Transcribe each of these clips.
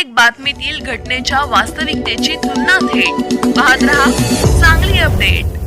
प्रत्येक बातमीतील घटनेच्या वास्तविकतेची तुलना थेट. पाहत रहा चांगली अपडेट.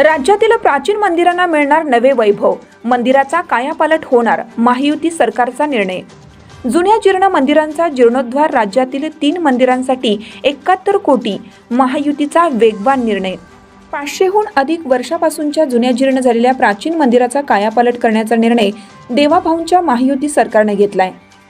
राज्यातील प्राचीन मंदिरांना मिळणार नवे वैभव. मंदिराचा कायापालट होणार महायुती सरकारचा निर्णय. जुन्या जीर्ण मंदिरांचा जीर्णोद्धार राज्यातील तीन मंदिरांसाठी एकाहत्तर कोटी महायुतीचा वेगवान निर्णय. पाचशेहून अधिक वर्षापासूनच्या जुन्या जीर्ण झालेल्या प्राचीन मंदिराचा कायापालट करण्याचा निर्णय देवाभाऊंच्या महायुती सरकारने घेतलाय.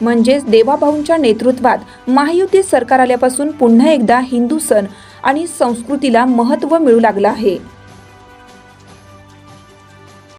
म्हणजेच देवाभाऊंच्या नेतृत्वात महायुती सरकार आल्यापासून पुन्हा एकदा हिंदू सण आणि संस्कृतीला महत्त्व मिळू लागलं आहे.